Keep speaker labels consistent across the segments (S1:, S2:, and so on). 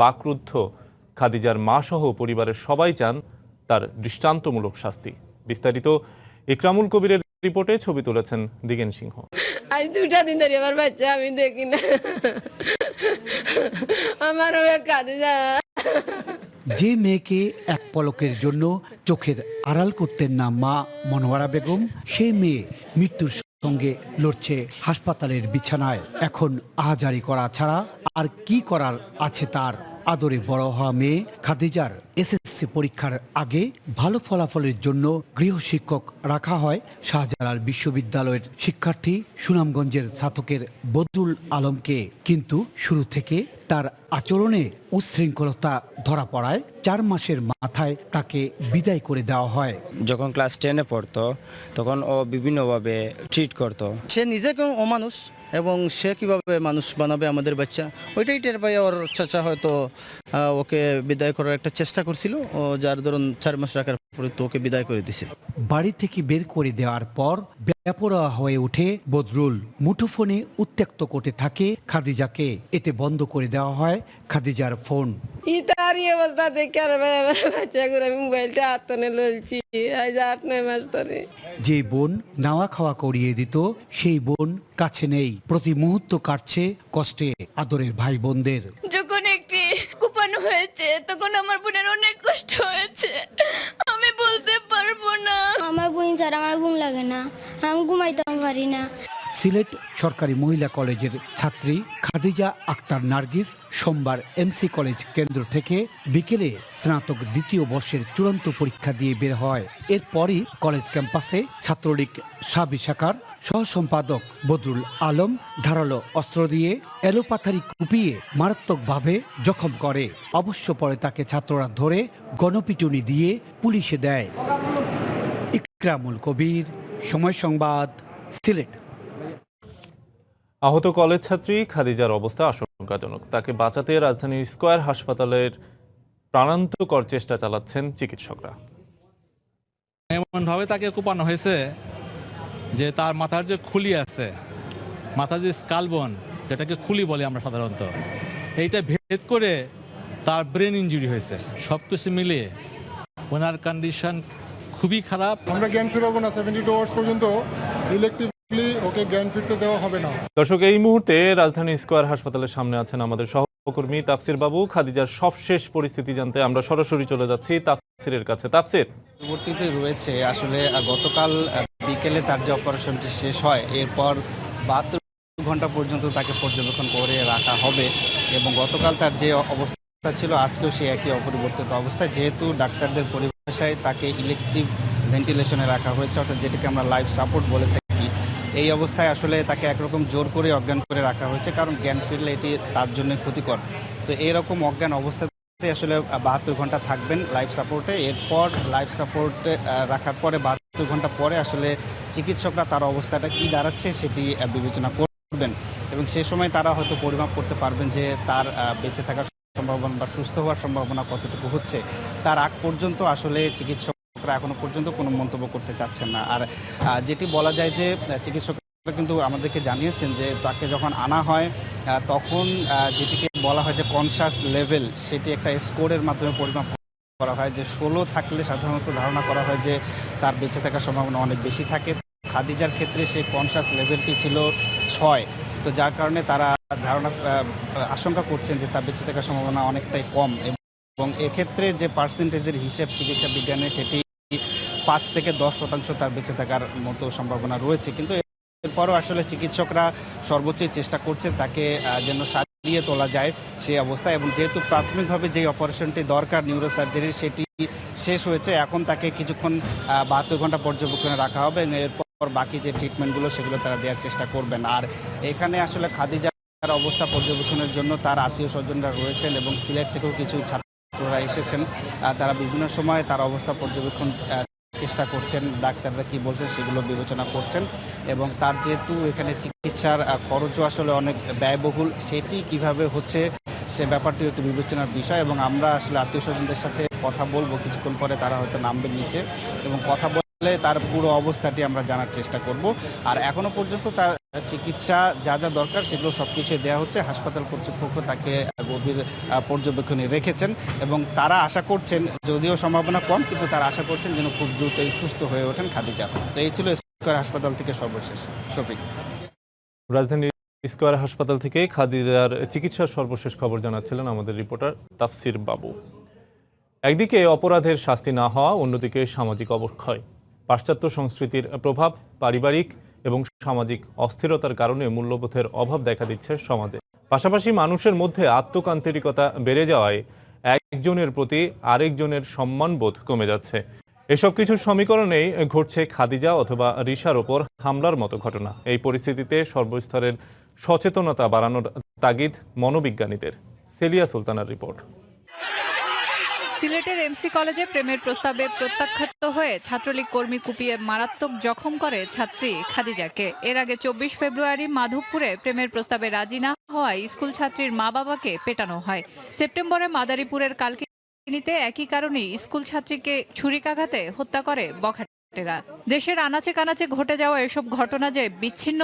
S1: বাকরুদ্ধ। খাদিজার মা সহ পরিবারের সবাই চান তার দৃষ্টান্তমূলক শাস্তি। বিস্তারিত ইকরামুল কবিরের রিপোর্টে ছবি তুলেছেন দিগেন সিংহ।
S2: আজ দুটা দিন ধরে আমার বাচ্চা আমি দেখি না। আমারও কাঁদে যায়
S3: যে মেয়েকে এক পলকের জন্য চোখের আড়াল করতেন না মা মনোয়ারা বেগম সেই মেয়ে মৃত্যুর সঙ্গে লড়ছে হাসপাতালের বিছানায়। এখন আহাজারি করা ছাড়া আর কি করার আছে তার? আদরে বড় হওয়া মেয়ে খাদিজার এসএসসি পরীক্ষার আগে ভালো ফলাফলের জন্য গৃহশিক্ষক রাখা হয় শাহজালাল বিশ্ববিদ্যালয়ের শিক্ষার্থী সুনামগঞ্জের ছাতকের বদরুল আলমকে। কিন্তু শুরু থেকে তার আচরণে উচ্ছৃঙ্খলতা ধরা পড়ায় চার মাসের মাথায় তাকে বিদায় করে দেওয়া হয়।
S4: যখন ক্লাস টেনে পড়তো তখন ও বিভিন্নভাবে ট্রিট করতো।
S5: সে নিজেকে অমানুষ এবং সে কীভাবে মানুষ বানাবে আমাদের বাচ্চা ওইটাই টের পাই ওর চাচা হয়তো ওকে বিদায় করার একটা চেষ্টা করছিল। ও যার ধরুন চার মাস রাখার পরে তো ওকে বিদায় করে দিছে।
S3: বাড়ি থেকে বের করে দেওয়ার পর বেপরোয়া হয়ে ওঠে বদরুল। মুঠোফোনে উত্ত্যক্ত করতে থাকে খাদিজাকে। এতে বন্ধ করে দেওয়া হয়। খাদিজার ফোন।
S2: ই তার এই অবস্থা দেখে আর আমার বাচ্চা করে আমি মোবাইলটা হাতনে লইছি। আজ আট নয় মাস ধরে।
S3: যে বোন নাওয়া খাওয়া করিয়ে দিত সেই বোন কাছে নেই। প্রতি মুহূর্ত কাটছে কষ্টে আদরের ভাই বোনদের
S6: যখন একটি কুপানো হয়েছে তখন আমার বোনের অনেক কষ্ট হয়েছে। আমি বলতে পারব না।
S7: আমার বোন ছাড়া আমার ঘুম লাগে না। আমি ঘুমাইতেও পারি না।
S3: সিলেট সরকারি মহিলা কলেজের ছাত্রী খাদিজা আক্তার নার্গিস সোমবার এমসি কলেজ কেন্দ্র থেকে বিকেলে স্নাতক দ্বিতীয় বর্ষের চূড়ান্ত পরীক্ষা দিয়ে বের হয়। এরপরই কলেজ ক্যাম্পাসে ছাত্রলীগ সাবি শাখার সহ সম্পাদক বদরুল আলম ধারালো অস্ত্র দিয়ে এলোপাথারি কুপিয়ে মারাত্মকভাবে জখম করে। অবশ্য পরে তাকে ছাত্ররা ধরে গণপিটুনি দিয়ে পুলিশে দেয়। ইকরামুল কবির, সময় সংবাদ, সিলেট।
S1: আহত কলেজ ছাত্রী খাদিজার অবস্থা আশঙ্কাজনক। তাকে বাঁচাতে রাজধানীর স্কয়ার হাসপাতালের প্রাণান্তকর চেষ্টা চালাচ্ছেন চিকিৎসকরা।
S8: এমনভাবে তাকে কোপানো হয়েছে যে তার মাথার যে খুলি আছে মাথার যে স্কালবন যেটাকে খুলি বলে আমরা সাধারণত এইটা ভেদ করে তার ব্রেন ইঞ্জুরি হয়েছে। সব কিছু মিলিয়ে ওনার কন্ডিশন খুবই খারাপ।
S9: আমরা জ্ঞান ফিরাবো না সেভেন্টি টু আওয়ার্স পর্যন্ত ইলেকট্রিকলি ওকে জ্ঞান ফিরতে দেওয়া হবে না।
S1: দর্শক এই মুহূর্তে রাজধানী স্কয়ার হাসপাতালের সামনে আছেন আমাদের সহকর্মী তাফসির বাবু। খাদিজার সবশেষ পরিস্থিতি জানতে আমরা সরাসরি চলে যাচ্ছি তাফসিরের কাছে। তাফসির।
S5: পরবর্তীতে রয়েছে আসলে গতকাল বিকেলে তার যে অপারেশনটি শেষ হয় এরপর বাহাত্তর ঘণ্টা পর্যন্ত তাকে পর্যবেক্ষণ করে রাখা হবে এবং গতকাল তার যে অবস্থা ছিল আজকেও সে একই অপরিবর্তিত অবস্থায় যেহেতু ডাক্তারদের পরিভাষায় তাকে ইলেকট্রিভ ভেন্টিলেশনে রাখা হয়েছে অর্থাৎ যেটাকে আমরা লাইফ সাপোর্ট বলে থাকি এই অবস্থায় আসলে তাকে একরকম জোর করে অজ্ঞান করে রাখা হয়েছে, কারণ জ্ঞান ফিরলে এটি তার জন্য ক্ষতিকর। তো এরকম অজ্ঞান অবস্থাতে আসলে বাহাত্তর ঘণ্টা থাকবেন লাইফ সাপোর্টে এরপর লাইফ সাপোর্টে রাখার পরে বাহাত্তর ঘণ্টা পরে আসলে চিকিৎসকরা তার অবস্থাটা কি দাঁড়াচ্ছে সেটি বিবেচনা করবেন। এবং সে সময় তারা হয়তো পরিমাপ করতে পারবেন যে তার বেঁচে থাকার সম্ভাবনা বা সুস্থ হওয়ার সম্ভাবনা কতটুকু হচ্ছে। তার আগ পর্যন্ত আসলে চিকিৎসকরা এখনও পর্যন্ত কোনো মন্তব্য করতে চাচ্ছেন না। আর যেটি বলা যায় যে আহ, চিকিৎসকরা কিন্তু আমাদেরকে জানিয়েছেন যে তাকে যখন আনা হয় তখন যেটিকে বলা হয় যে কনসাস লেভেল সেটি একটা স্কোরের মাধ্যমে পরিমাপ করা হয় যে ষোলো থাকলে সাধারণত ধারণা করা হয় যে তার বেঁচে থাকার সম্ভাবনা অনেক বেশি থাকে। খাদিজার ক্ষেত্রে সেই কনসাস লেভেলটি ছিল ছয়। তো যার কারণে তারা ধারণা আশঙ্কা করছেন যে তার বেঁচে থাকার সম্ভাবনা অনেকটাই কম। এবং এক্ষেত্রে যে পার্সেন্টেজের হিসেব চিকিৎসা বিজ্ঞানে সেটি পাঁচ থেকে দশ শতাংশ তার বেঁচে থাকার মতো সম্ভাবনা রয়েছে। কিন্তু এরপরও আসলে চিকিৎসকরা সর্বোচ্চই চেষ্টা করছে তাকে যেন সারিয়ে তোলা যায় সেই অবস্থা এবং যেহেতু প্রাথমিকভাবে যে অপারেশনটি দরকার নিউরো নিউরোসার্জারি সেটি শেষ হয়েছে, এখন তাকে কিছুক্ষণ বাহাত্তর ঘণ্টা পর্যবেক্ষণে রাখা হবে এরপর বাকি যে ট্রিটমেন্টগুলো সেগুলো তারা দেওয়ার চেষ্টা করবেন। আর এখানে আসলে খাদিজার অবস্থা পর্যবেক্ষণের জন্য তার আত্মীয় স্বজনরা রয়েছেন এবং সিলেট থেকেও কিছু ছাত্ররা এসেছেন। তারা বিভিন্ন সময়ে তার অবস্থা পর্যবেক্ষণ চেষ্টা করছেন, ডাক্তাররা কি বলছেন সেগুলো বিবেচনা করছেন এবং তার যেহেতু এখানে চিকিৎসার খরচও আসলে অনেক ব্যয়বহুল, সেটি কীভাবে হচ্ছে সে ব্যাপারটি একটু বিবেচনার বিষয় এবং আমরা আসলে আত্মীয় স্বজনদের সাথে কথা বলব, কিছুক্ষণ পরে তারা হয়তো নামবে নিচে এবং কথা বলে তার পুরো অবস্থাটি আমরা জানার চেষ্টা করব। আর এখনও পর্যন্ত তার চিকিৎসা যা যা দরকার সেগুলো সব কিছু দেওয়া হচ্ছে। হাসপাতাল কর্তৃপক্ষ তাকে গভীর পর্যবেক্ষণে রেখেছেন এবং তারা আশা করছেন, যদিও সম্ভাবনা কম, কিন্তু তারা আশা করছেন যেন খুব দ্রুতই সুস্থ হয়ে ওঠেন খাদিজা তো এই ছিল স্কয়ার হাসপাতাল থেকে সর্বশেষ শফিক।
S1: রাজধানীর স্কয়ার হাসপাতাল থেকে খাদিজার চিকিৎসার সর্বশেষ খবর জানাচ্ছিলেন আমাদের রিপোর্টার তাফসির বাবু। একদিকে অপরাধের শাস্তি না হওয়া, অন্যদিকে সামাজিক অবক্ষয়। পাশ্চাত্য সংস্কৃতির প্রভাব, পারিবারিক এবং সামাজিক অস্থিরতার কারণে মূল্যবোধের অভাব দেখা দিচ্ছে সমাজে। পাশাপাশি মানুষের মধ্যে আত্মকান্তিরিকতা বেড়ে যাওয়ায় একজনের প্রতি আরেকজনের সম্মানবোধ কমে যাচ্ছে। এসব কিছুর সমীকরণেই ঘটছে খাদিজা অথবা রিশার ওপর হামলার মতো ঘটনা। এই পরিস্থিতিতে সর্বস্তরের সচেতনতা বাড়ানোর তাগিদ মনোবিজ্ঞানীদের। সেলিয়া সুলতানার রিপোর্ট।
S10: সিলেটের এমসি কলেজে প্রেমের প্রস্তাবে প্রত্যাখ্যাত হয়ে ছাত্রলীগ কর্মী কুপিয়ে মারাত্মক জখম করে ছাত্রী খাদিজাকে। এর আগে চব্বিশ ফেব্রুয়ারি মাধবপুরে প্রেমের প্রস্তাবে রাজি না হওয়ায় স্কুল ছাত্রীর মা বাবাকে পেটানো হয়। সেপ্টেম্বরে মাদারীপুরের কালকিনিতে একই কারণে স্কুল ছাত্রীকে ছুরিকাঘাতে হত্যা করে বখাটেরা। দেশের আনাচে কানাচে ঘটে যাওয়া এসব ঘটনা যে বিচ্ছিন্ন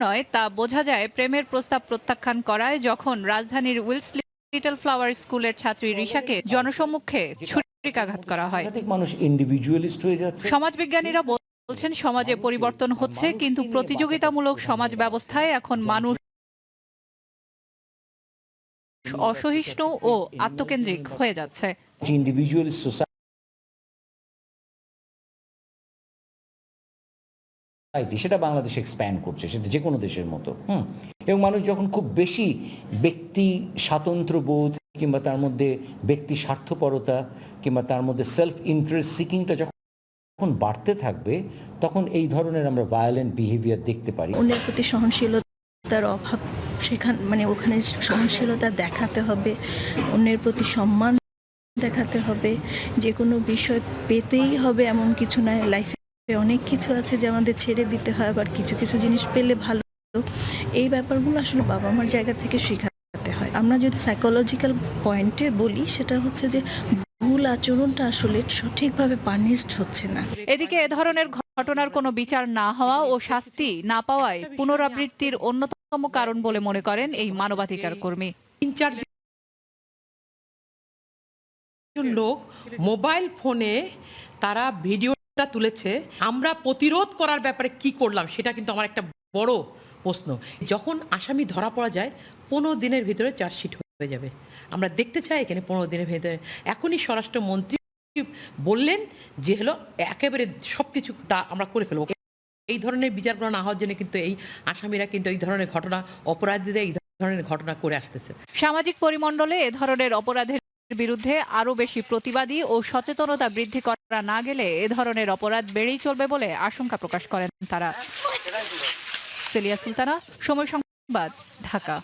S10: নয়, তা বোঝা যায় প্রেমের প্রস্তাব প্রত্যাখ্যান করায় যখন রাজধানীর উইলস লিটল ফ্লাওয়ার স্কুলের ছাত্রী রিশাকে জনসম্মুখে ছুরিকাঘাত করা হয়।
S11: মানুষ ইন্ডিভিজুয়ালিস্ট হয়ে যাচ্ছে।
S10: সমাজবিজ্ঞানীরা বলছেন সমাজে পরিবর্তন হচ্ছে কিন্তু প্রতিযোগিতামূলক সমাজ ব্যবস্থায় এখন মানুষ অসহিষ্ণু ও আত্মকেন্দ্রিক হয়ে যাচ্ছে।
S11: ইন্ডিভিজুয়ালিস্ট সোসাইটি সেটা বাংলাদেশ এক্সপ্যান্ড করছে, সেটা যে কোনো দেশের মতো, হুম? এবং মানুষ যখন খুব বেশি ব্যক্তি স্বাতন্ত্র বোধ কিংবা তার মধ্যে ব্যক্তি স্বার্থপরতা কিংবা তার মধ্যে সেলফ ইন্টারেস্ট সিকিংটা যখন যখন বাড়তে থাকবে, তখন এই ধরনের আমরা ভায়োলেন্ট বিহেভিয়ার দেখতে পারি।
S6: অন্যের প্রতি সহনশীলতার অভাব সেখান মানে ওখানে সহনশীলতা দেখাতে হবে, অন্যের প্রতি সম্মান দেখাতে হবে যে কোনো বিষয় পেতেই হবে এমন কিছু নয় লাইফে অনেক কিছু আছে যে আমাদের ছেড়ে দিতে হয় আবার কিছু কিছু জিনিস পেলে ভালো। এই ব্যাপারগুলো আসলে বাবা মার জায়গা থেকে শেখাতে হয়। আমরা যদি সাইকোলজিক্যাল পয়েন্টে বলি সেটা হচ্ছে যে ভুল আচরণটা আসলে সঠিকভাবে পানিশড হচ্ছে না।
S10: এদিকে এ ধরনের ঘটনার কোনো বিচার না হওয়া ও শাস্তি না পাওয়ায় পুনরাবৃত্তির অন্যতম কারণ বলে মনে করেন এই মানবাধিকার কর্মী।
S12: তিন চার লোক মোবাইল ফোনে তারা ভিডিওটা তুলেছে, আমরা প্রতিরোধ করার ব্যাপারে কি করলাম সেটা কিন্তু আমার একটা বড় প্রশ্ন। যখন আসামি ধরা পড়া যায়, পনেরো দিনের ভিতরে চার্জশিট হয়ে যাবে। আমরা দেখতে চাই এখানে পনেরো দিনের ভিতরে। এখনই স্বরাষ্ট্রমন্ত্রী বললেন যে হলো একেবারে সব কিছু তা আমরা করে ফেলব। এই ধরনের বিচারগুলো না হওয়ার জন্য কিন্তু এই আসামিরা কিন্তু এই ধরনের ঘটনা, অপরাধীদের এই ধরনের ঘটনা করে আসতেছে।
S10: সামাজিক পরিমণ্ডলে এ ধরনের অপরাধের বিরুদ্ধে আরও বেশি প্রতিবাদী ও সচেতনতা বৃদ্ধি করা না গেলে এ ধরনের অপরাধ বেড়েই চলবে বলে আশঙ্কা প্রকাশ করেন তারা। সেলিয়া সুলতানা, সময় সংবাদ, ঢাকা।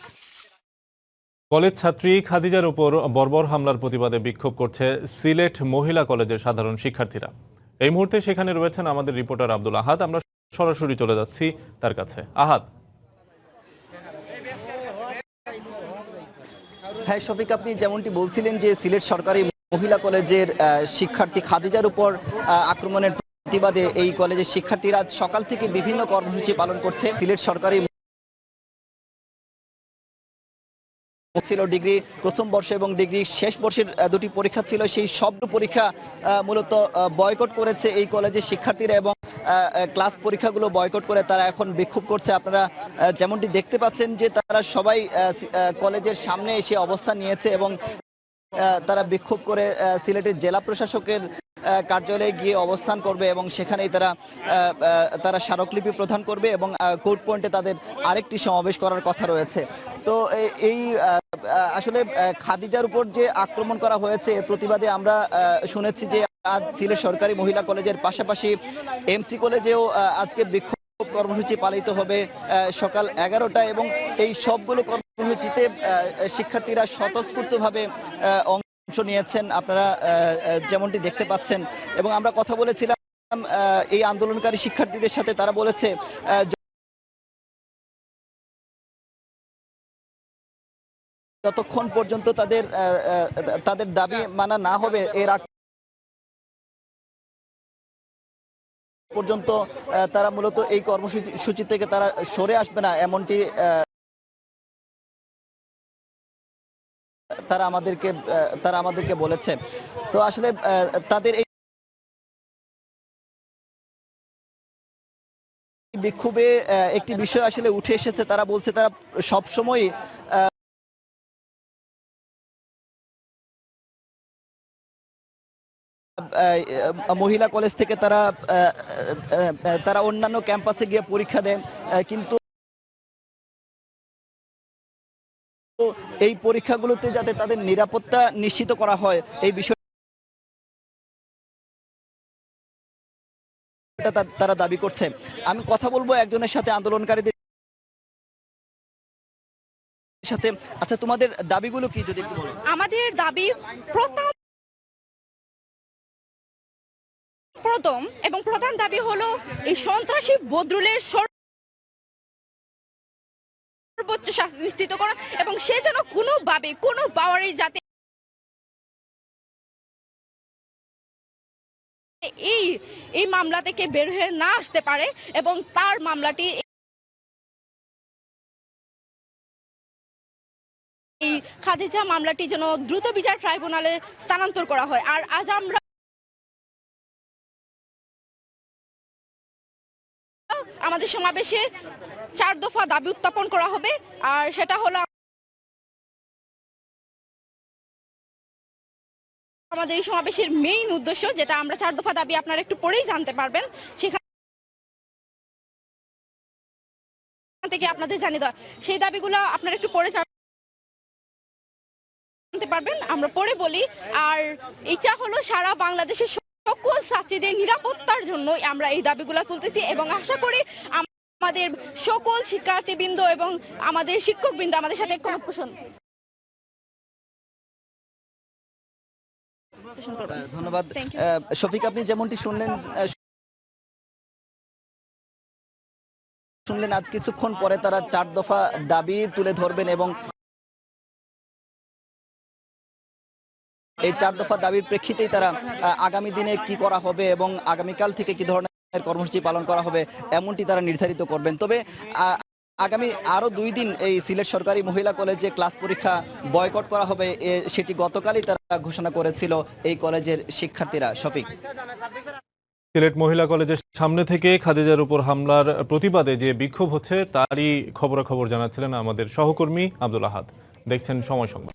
S1: কলেজ ছাত্রী খাদিজার উপর বর্বর হামলার প্রতিবাদে বিক্ষোভ করছে সিলেট মহিলা কলেজের সাধারণ শিক্ষার্থীরা। এই মুহূর্তে সেখানে রয়েছেন আমাদের রিপোর্টার আব্দুল আহাদ। আমরা সরাসরি চলে যাচ্ছি তার কাছে। আহাদ
S13: হ্যাঁ শফিক, আপনি যেমনটি বলছিলেন যে সিলেট সরকারি মহিলা কলেজের শিক্ষার্থী খাদিজার উপর আক্রমণের প্রতিবাদে এই কলেজের শিক্ষার্থীরা সকাল থেকে বিভিন্ন কর্মসূচি পালন করছে। সিলেট সরকারি ছিল ডিগ্রি প্রথম বর্ষ এবং ডিগ্রি শেষ বর্ষের দুটি পরীক্ষা ছিল। সেই সব পরীক্ষা মূলত বয়কট করেছে এই কলেজের শিক্ষার্থীরা এবং ক্লাস পরীক্ষাগুলো বয়কট করে তারা এখন বিক্ষোভ করছে। আপনারা যেমনটি দেখতে পাচ্ছেন যে তারা সবাই কলেজের সামনে এসে অবস্থান নিয়েছে এবং তারা বিক্ষোভ করে সিলেটের জেলা প্রশাসকের কার্যালয়ে গিয়ে অবস্থান করবে এবং সেখানেই তারা তারা স্মারকলিপি প্রদান করবে এবং কোর্ট পয়েন্টে তাদের আরেকটি সমাবেশ করার কথা রয়েছে। তো এই আসলে খাদিজার উপর যে আক্রমণ করা হয়েছে প্রতিবাদে আমরা শুনেছি যে আজ সিলেট সরকারি মহিলা কলেজের পাশাপাশি এমসি কলেজেও আজকে বিক্ষোভ কর্মসূচি পালিত হবে সকাল এগারোটা এবং এই সবগুলো কর্মসূচিতে শিক্ষার্থীরা স্বতঃস্ফূর্তভাবে আহ, অংশ নিয়েছেন, আপনারা যেমনটি দেখতে পাচ্ছেন। এবং আমরা কথা বলেছিলাম এই আন্দোলনকারী শিক্ষার্থীদের সাথে, তারা বলেছে যতক্ষণ পর্যন্ত তাদের তাদের দাবি মানা না হবে, এর পর্যন্ত তারা মূলত এই কর্মসূচি থেকে তারা সরে আসবে না, এমনটি তারা আমাদেরকে তারা আমাদেরকে বলেছে। তো আসলে তাদের এই বিক্ষোভে একটি বিষয় আসলে উঠে এসেছে। তারা বলছে, তারা সবসময় মহিলা কলেজ থেকে তারা তারা অন্যান্য ক্যাম্পাসে গিয়ে পরীক্ষা দেন কিন্তু এই পরীক্ষাগুলোতে যাতে তাদের নিরাপত্তা নিশ্চিত করা হয়, এই বিষয় তারা দাবি করছে। আমি কথা বলব একজনের সাথে, আন্দোলনকারীদের সাথে। আচ্ছা তোমাদের দাবিগুলো কি যদি
S6: আমাদের দাবি প্রথম প্রথম এবং প্রধান দাবি হলো এই সন্ত্রাসী বদরুলের সর্বোচ্চ শাস্তি নিশ্চিত করা এবং সে যেন কোনোভাবে, কোনো পাওয়ারে যাতে এই এই মামলা থেকে বের হয়ে না আসতে পারে এবং তার মামলাটি এই খাদিজা মামলাটি যেন দ্রুত বিচার ট্রাইব্যুনালে স্থানান্তর করা হয়। আর আজ আমরা আমাদের সমাবেশে চার দফা দাবি উত্থাপন করা হবে, আর সেটা হলো আমাদের এই সমাবেশের মেইন উদ্দেশ্য, যেটা আমরা চার দফা দাবি আপনারা একটু পরেই জানতে পারবেন। সেখান থেকে আপনাদের জানিয়ে দেওয়া সেই দাবিগুলো আপনারা একটু পরে জানতে পারবেন, আমরা পরে বলি। আর এটা হলো সারা বাংলাদেশের সকল ছাত্রীদের নিরাপত্তার জন্য আমরা এই দাবিগুলো তুলতেছি এবং আশা করি আমাদের সকল শিক্ষার্থীবৃন্দ এবং আমাদের শিক্ষকবৃন্দ আমাদের সাথে ঐক্যমত পোষণ
S13: ধন্যবাদ। শফিক আপনি যেমনটি শুনলেন শুনলেন আজ কিছুক্ষণ পরে তারা চার দফা দাবি তুলে ধরবেন এবং এই চার দফা দাবির প্রেক্ষিতেই তারা আগামী দিনে কি করা হবে এবং আগামীকাল থেকে কি ধরনের কর্মসূচি পালন করা হবে এমনটি তারা নির্ধারিত করবেন। তবে আগামী আরও দুই দিন এই সিলেট সরকারি মহিলা কলেজে ক্লাস পরীক্ষা বয়কট করা হবে সেটি গতকালই তারা ঘোষণা করেছিল এই কলেজের শিক্ষার্থীরা। শফিক।
S1: সিলেট মহিলা কলেজের সামনে থেকে খাদিজার উপর হামলার প্রতিবাদে যে বিক্ষোভ হচ্ছে, তারই খবরাখবর জানাচ্ছিলেন আমাদের সহকর্মী আব্দুল আহাদ। দেখছেন সময় সংবাদ।